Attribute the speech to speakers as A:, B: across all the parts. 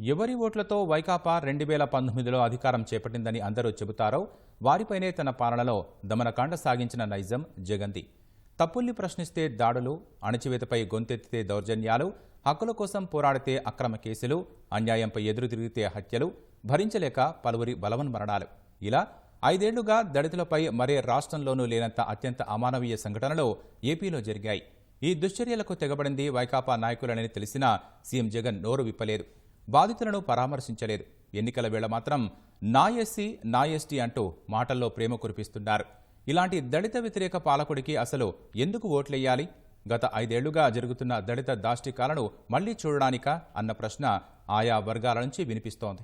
A: ఎవరి ఓట్లతో వైకాపా రెండు వేల పంతొమ్మిదిలో అధికారం చేపట్టిందని అందరూ చెబుతారో వారిపైనే తన పాలనలో దమనకాండ సాగించిన నైజం జగంది. తప్పుల్ని ప్రశ్నిస్తే దాడులు అణచివేతపై గొంతెత్తితే దౌర్జన్యాలు హక్కుల కోసం పోరాడితే అక్రమ కేసులు అన్యాయంపై ఎదురు తిరిగితే హత్యలు భరించలేక పలువురి బలవన్మరణాలు ఇలా ఐదేళ్ళుగా దళితులపై మరే రాష్ట్రంలోనూ లేనంత అత్యంత అమానవీయ సంఘటనలు ఏపీలో జరిగాయి. ఈ దుశ్చర్యలకు తెగబడింది వైకాపా నాయకులనని తెలిసినా సీఎం జగన్ నోరు విప్పలేదు. బాధితులను పరామర్శించలేదు. ఎన్నికల వేళ మాత్రం నా ఎస్సీ నా ఎస్టీ అంటూ మాటల్లో ప్రేమ కురిపిస్తున్నారు. ఇలాంటి దళిత వ్యతిరేక పాలకుడికి అసలు ఎందుకు ఓట్లెయ్యాలి గత ఐదేళ్ళుగా జరుగుతున్న దళిత దాష్టికాలను మళ్ళీ చూడడానికా? అన్న ప్రశ్న ఆయా వర్గాల నుంచి వినిపిస్తోంది.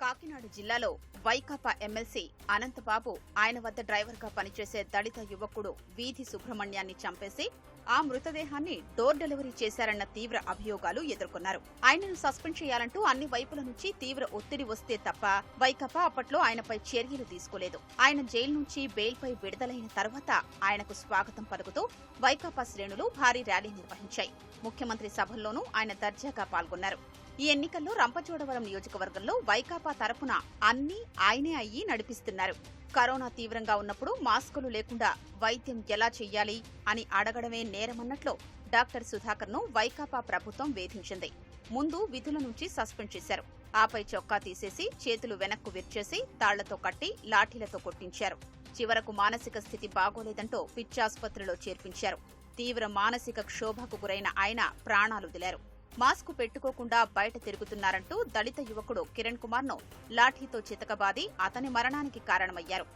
B: కాకినాడ జిల్లాలో వైకాపా ఎమ్మెల్సీ అనంతబాబు ఆయన వద్ద డ్రైవర్గా పనిచేసే దళిత యువకుడు వీధి సుబ్రహ్మణ్యాన్ని చంపేసి ఆ మృతదేహాన్ని డోర్ డెలివరీ చేశారన్న తీవ్ర అభియోగాలు ఎదుర్కొన్నారు. ఆయనను సస్పెండ్ చేయాలంటూ అన్ని వైపుల నుంచి తీవ్ర ఒత్తిడి వస్తే తప్ప వైకాపా అప్పట్లో ఆయనపై చర్యలు తీసుకోలేదు. ఆయన జైలు నుంచి బెయిల్పై విడుదలైన తర్వాత ఆయనకు స్వాగతం పలుకుతూ వైకాపా శ్రేణులు భారీ ర్యాలీ నిర్వహించాయి. ముఖ్యమంత్రి సభల్లోనూ ఆయన దర్జాగా పాల్గొన్నారు. ఈ ఎన్నికల్లో రంపచోడవరం నియోజకవర్గంలో వైకాపా తరపున అన్ని ఆయనే అయ్యి నడిపిస్తున్నారు. కరోనా తీవ్రంగా ఉన్నప్పుడు మాస్కులు లేకుండా వైద్యం ఎలా చెయ్యాలి అని అడగడమే నేరమన్నట్లు డాక్టర్ సుధాకర్ను వైకాపా ప్రభుత్వం వేధించింది. ముందు విధుల నుంచి సస్పెండ్ చేశారు. ఆపై చొక్కా తీసేసి చేతులు వెనక్కు విర్చేసి తాళ్ళతో కట్టి లాఠీలతో కొట్టించారు. చివరకు మానసిక స్థితి బాగోలేదంటూ పిచ్చాసుపత్రిలో చేర్పించారు. తీవ్ర మానసిక క్షోభకు గురైన ఆయన ప్రాణాలు వదిలారు మాస్క్ పెట్టుకోకుండా బయట తిరుగుతున్నారంటూ దళిత యువకుడు కిరణ్ కుమార్ను లాఠీతో చితకబాది అతని మరణానికి కారణమయ్యారు.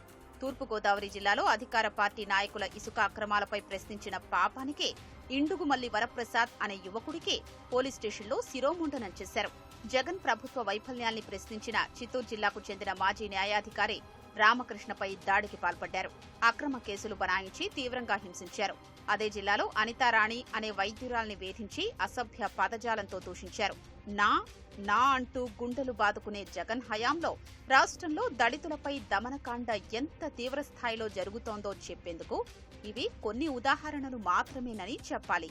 B: తూర్పుగోదావరి జిల్లాలో అధికార పార్టీ నాయకుల ఇసుక అక్రమాలపై ప్రశ్నించిన పాపానికి ఇండుగుమల్లి వరప్రసాద్ అనే యువకుడికి పోలీస్ స్టేషన్లో శిరోముండనం చేశారు. జగన్ ప్రభుత్వ వైఫల్యాల్ని ప్రశ్నించిన చిత్తూరు జిల్లాకు చెందిన మాజీ న్యాయాధికారి రామకృష్ణపై దాడికి పాల్పడ్డారు. అక్రమ కేసులు బనాయించి తీవ్రంగా హింసించారు. అదే జిల్లాలో అనితారాణి అనే వైద్యురాల్ని వేధించి అసభ్య పదజాలంతో దూషించారు. నా నా అంటూ గుండెలు బాదుకునే జగన్ హయాంలో రాష్ట్రంలో దళితులపై దమనకాండ ఎంత తీవ్రస్థాయిలో జరుగుతోందో చెప్పేందుకు ఇవి కొన్ని ఉదాహరణలు మాత్రమేనని చెప్పాలి.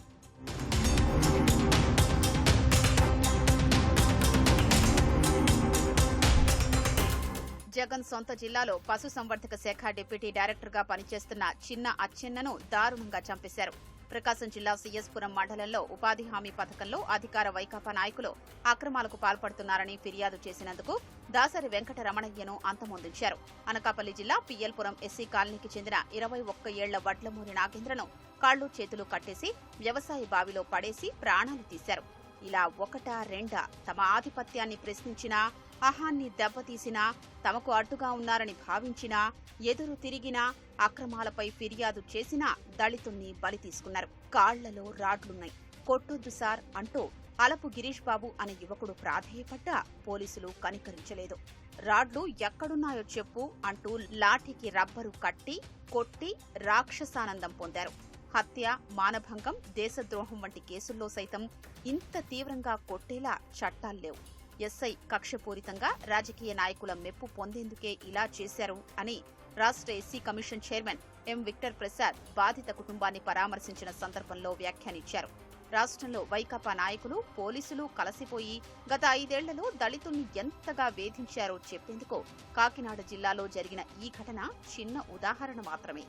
B: జగన్ సొంత జిల్లాలో పశుసంవర్ధక శాఖ డిప్యూటీ డైరెక్టర్గా పనిచేస్తున్న చిన్న అచ్చెన్నను దారుణంగా చంపేశారు. ప్రకాశం జిల్లా సీఎస్పురం మండలంలో ఉపాధి హామీ పథకంలో అధికార వైకాపా నాయకులు అక్రమాలకు పాల్పడుతున్నారని ఫిర్యాదు చేసినందుకు దాసరి వెంకట రమణయ్యను అంతమొందించారు. అనకాపల్లి జిల్లా పిఎల్పురం ఎస్సీ కాలనీకి చెందిన ఇరవై ఒక్క ఏళ్ళ వడ్లమూరి నాగేంద్రను కాళ్ళు చేతులు కట్టేసి వ్యవసాయ బావిలో పడేసి ప్రాణాలు తీశారు. ఇలా ఒకటా రెండా తమ ఆధిపత్యాన్ని ప్రశ్నించినా అహాన్ని దెబ్బతీసినా తమకు అడ్డుగా ఉన్నారని భావించినా ఎదురు తిరిగినా అక్రమాలపై ఫిర్యాదు చేసినా దళితుణ్ణి బలి తీసుకున్నారు. కాళ్ళలో రాడ్లున్నాయి. కొట్టొద్దు సార్ అంటూ అలపు గిరీష్ బాబు అనే యువకుడు ప్రాధేయపడ్డా పోలీసులు కనికరించలేదు. రాడ్లు ఎక్కడున్నాయో చెప్పు అంటూ లాఠీకి రబ్బరు కట్టి కొట్టి రాక్షసానందం పొందారు. హత్య మానభంగం దేశద్రోహం వంటి కేసుల్లో సైతం ఇంత తీవ్రంగా కొట్టేలా చట్టాలు లేవు. ఎస్ఐ కక్షపూరితంగా రాజకీయ నాయకుల మెప్పు పొందేందుకే ఇలా చేశారు అని రాష్ట్ర SC commission chairman M Victor Prasad బాధిత కుటుంబాన్ని పరామర్శించిన సందర్భంలో వ్యాఖ్యానించారు. రాష్ట్రంలో వైకాపా నాయకులు పోలీసులు కలసిపోయి గత ఐదేళ్ళలో దళితుల్ని ఎంతగా వేధించారో చెప్పేందుకు కాకినాడ జిల్లాలో జరిగిన ఈ ఘటన చిన్న ఉదాహరణ మాత్రమే.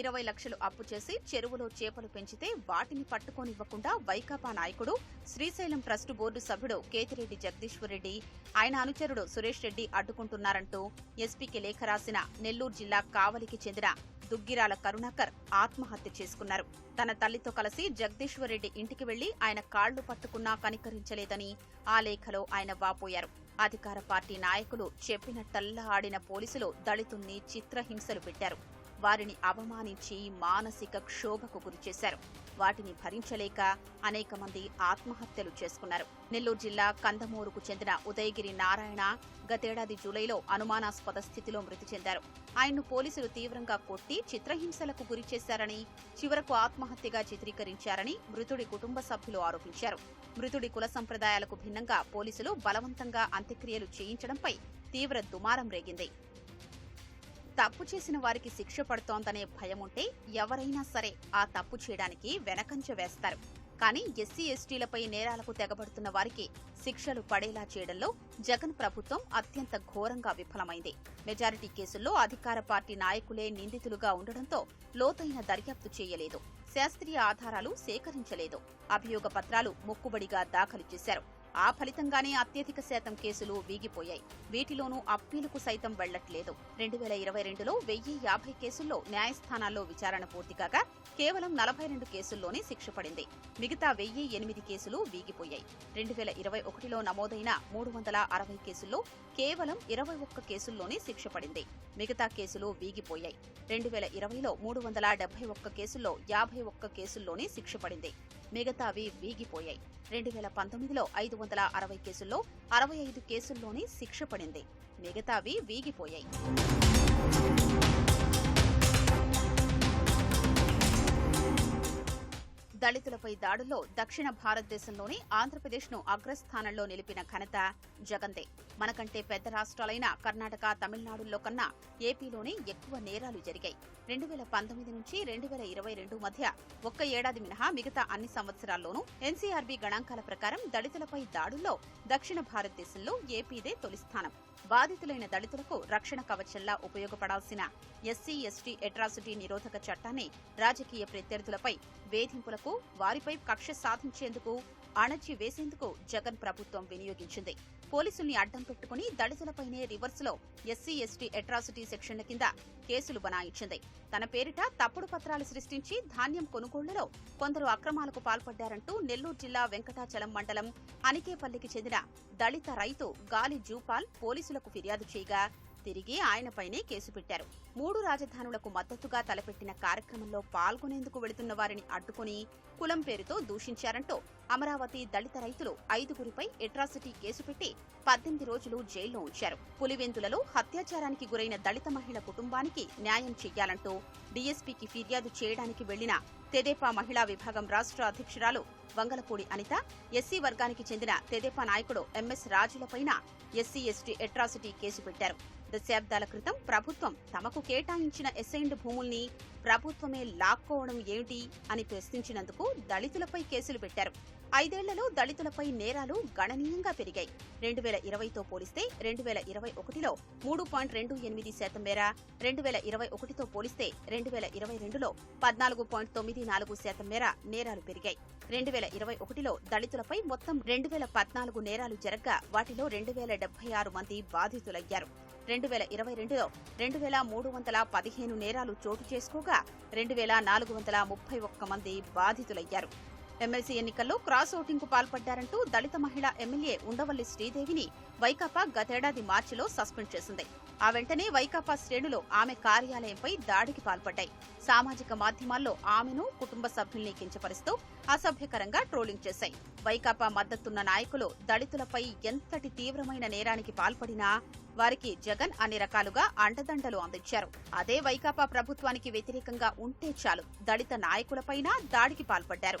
B: ఇరవై లక్షలు అప్పు చేసి చెరువులో చేపలు పెంచితే వాటిని పట్టుకోనివ్వకుండా వైకాపా నాయకుడు శ్రీశైలం ట్రస్టు బోర్డు సభ్యుడు కేతిరెడ్డి జగదీశ్వర్ రెడ్డి ఆయన అనుచరుడు సురేష్ రెడ్డి అడ్డుకుంటున్నారంటూ ఎస్పీకి లేఖ రాసిన నెల్లూరు జిల్లా కావలికి చెందిన దుగ్గిరాల కరుణాకర్ ఆత్మహత్య చేసుకున్నారు. తన తల్లితో కలిసి జగదీశ్వర్ రెడ్డి ఇంటికి వెళ్ళి ఆయన కాళ్ళు పట్టుకున్నా కనికరించలేదని ఆ లేఖలో ఆయన వాపోయారు. అధికార పార్టీ నాయకులు చెప్పినట్టల్లా ఆడిన పోలీసులు దళితుల్ని చిత్రహింసలు పెట్టారు. వారిని అవమానించి మానసిక క్షోభకు గురిచేశారు వాటిని భరించలేక అనేక మంది ఆత్మహత్యలు చేసుకున్నారు. నెల్లూరు జిల్లా కందమూరుకు చెందిన ఉదయగిరి నారాయణ గతేడాది జూలైలో అనుమానాస్పద స్థితిలో మృతి చెందారు. ఆయన్ను పోలీసులు తీవ్రంగా కొట్టి చిత్రహింసలకు గురి చేశారని చివరకు ఆత్మహత్యగా చిత్రీకరించారని మృతుడి కుటుంబ సభ్యులు ఆరోపించారు. మృతుడి కుల సంప్రదాయాలకు భిన్నంగా పోలీసులు బలవంతంగా అంత్యక్రియలు చేయించడంపై తీవ్ర దుమారం రేగింది. తప్పు చేసిన వారికి శిక్ష పడుతోందనే భయం ఉంటే ఎవరైనా సరే ఆ తప్పు చేయడానికి వెనకంచ వేస్తారు. కానీ ఎస్సీ ఎస్టీలపై నేరాలకు తెగబడుతున్న వారికి శిక్షలు పడేలా చేయడంలో జగన్ ప్రభుత్వం అత్యంత ఘోరంగా విఫలమైంది. మెజారిటీ కేసుల్లో అధికార పార్టీ నాయకులే నిందితులుగా ఉండడంతో లోతైన దర్యాప్తు చేయలేదు. శాస్త్రీయ ఆధారాలు సేకరించలేదు. అభియోగ పత్రాలు మొక్కుబడిగా దాఖలు చేశారు. ఆ ఫలితంగానే అత్యధిక శాతం కేసులు వీగిపోయాయి. వీటిలోనూ అప్పీలుకు సైతం వెళ్ళట్లేదు. రెండు వేల ఇరవై రెండులో వెయ్యి యాభై కేసుల్లో న్యాయస్థానాల్లో విచారణ పూర్తి కాగా కేవలం నలభై రెండు కేసుల్లోనే శిక్ష పడింది. మిగతా వెయ్యి ఎనిమిది కేసులు వీగిపోయాయి. రెండు వేల ఇరవై ఒకటిలో నమోదైన మూడు వందల అరవై కేసుల్లో కేవలం ఇరవై ఒక్క కేసుల్లోనే శిక్ష పడింది. మిగతా కేసులు వీగిపోయాయి. రెండు వేల ఇరవైలో మూడు వందల డెబ్బై ఒక్క కేసుల్లో యాభై ఒక్క కేసుల్లోనే శిక్ష పడింది. మిగతావి వీగిపోయాయి. రెండు వేల పంతొమ్మిదిలో ఐదు వందల అరవై కేసుల్లో అరవై ఐదు కేసుల్లోనే శిక్ష పడింది. మిగతావి వీగిపోయాయి. దళితులపై దాడుల్లో దక్షిణ భారతదేశంలోని ఆంధ్రప్రదేశ్ను అగ్రస్థానంలో నిలిపిన ఘనత జగందే. మనకంటే పెద్ద రాష్ట్రాలైన కర్ణాటక తమిళనాడుల్లో కన్నా ఏపీలోనే ఎక్కువ నేరాలు జరిగాయి. రెండు వేల పంతొమ్మిది నుంచి రెండు వేల ఇరవై రెండు మధ్య ఒక్క ఏడాది మినహా మిగతా అన్ని సంవత్సరాల్లోనూ ఎన్సీఆర్బీ గణాంకాల ప్రకారం దళితులపై దాడుల్లో దక్షిణ భారతదేశంలో ఏపీదే తొలిస్థానం. బాధితులైన దళితులకు రక్షణ కవచంలా ఉపయోగపడాల్సిన ఎస్సీ ఎస్టీ అట్రాసిటీ నిరోధక చట్టాన్ని రాజకీయ ప్రత్యర్థులపై వేధింపులకు చేసేందుకు వారిపై కక్ష సాధించేందుకు అణచి వేసేందుకు జగన్ ప్రభుత్వం వినియోగించింది. పోలీసుల్ని అడ్డం పెట్టుకుని దళితులపైనే రివర్స్లో ఎస్సీ ఎస్టీ అట్రాసిటీ సెక్షన్ల కింద కేసులు బనాయించింది. తన పేరిట తప్పుడు పత్రాలు సృష్టించి ధాన్యం కొనుగోళ్ళలో కొందరు అక్రమాలకు పాల్పడ్డారంటూ నెల్లూరు జిల్లా వెంకటాచలం మండలం అనికేపల్లికి చెందిన దళిత రైతు గాలి జూపాల్ పోలీసులకు ఫిర్యాదు చేయగా తిరిగి ఆయనపైనే కేసు పెట్టారు. మూడు రాజధానులకు మద్దతుగా తలపెట్టిన కార్యక్రమంలో పాల్గొనేందుకు వెళుతున్న వారిని అడ్డుకుని కులం పేరుతో దూషించారంటూ అమరావతి దళిత రైతులు ఐదుగురిపై ఎట్రాసిటీ కేసు పెట్టి పద్దెనిమిది రోజులు జైల్లో ఉంచారు. పులివెందులలో హత్యాచారానికి గురైన దళిత మహిళ కుటుంబానికి న్యాయం చెయ్యాలంటూ డీఎస్పీకి ఫిర్యాదు చేయడానికి వెళ్ళిన తెదేపా మహిళా విభాగం రాష్ట్ర అధ్యక్షురాలు వంగలపూడి అనిత ఎస్సీ వర్గానికి చెందిన తెదేపా నాయకుడు ఎంఎస్ రాజులపైన ఎస్సీ ఎస్టీ అట్రాసిటీ కేసు పెట్టారు. దశాబ్దాల క్రితం ప్రభుత్వం తమకు కేటాయించిన ఎస్ఐండ్ భూముల్ని ప్రభుత్వమే లాక్కోవడం ఏమిటి అని ప్రశ్నించినందుకు దళితులపై కేసులు పెట్టారు. ఐదేళ్ళలో దళితులపై నేరాలు గణనీయంగా పెరిగాయి. రెండు వేల ఇరవైతో పోలిస్తే రెండు వేల ఇరవై ఒకటిలో మూడు పాయింట్ రెండు ఎనిమిది శాతం మేర రెండు వేల ఇరవై ఒకటితో పోలిస్తే రెండు వేల ఇరవై రెండులో పద్నాలుగు పాయింట్ తొమ్మిది నాలుగు శాతం మేర నేరాలు పెరిగాయి. రెండు వేల ఇరవై ఒకటిలో దళితులపై మొత్తం రెండు వేల పద్నాలుగు నేరాలు జరగ్గా వాటిలో రెండు వేల డెబ్బై ఆరు మంది బాధితులయ్యారు. రెండు వేల ఇరవై రెండులో రెండు వేల మూడు వందల పదిహేను నేరాలు చోటు చేసుకోగా రెండు వేల నాలుగు వందల ముప్పై ఒక్క మంది బాధితులయ్యారు. ఎమ్మెల్సీ ఎన్నికల్లో క్రాస్ ఓటింగ్కు పాల్పడ్డారంటూ దళిత మహిళ ఎమ్మెల్యే ఉండవల్లి శ్రీదేవిని వైకాపా గతేడాది మార్చిలో సస్పెండ్ చేసింది. ఆ వెంటనే వైకాపా శ్రేణులు ఆమె కార్యాలయంపై దాడికి పాల్పడ్డాయి. సామాజిక మాధ్యమాల్లో ఆమెను కుటుంబ సభ్యుల్ని కించపరుస్తూ అసభ్యకరంగా ట్రోలింగ్ చేశాయి. వైకాపా మద్దతున్న నాయకులు దళితులపై ఎంతటి తీవ్రమైన నేరానికి పాల్పడినా వారికి జగన్ అన్ని రకాలుగా అండదండలు అందించారు. అదే వైకాపా ప్రభుత్వానికి వ్యతిరేకంగా ఉంటే చాలు దళిత నాయకులపైన దాడికి పాల్పడ్డారు.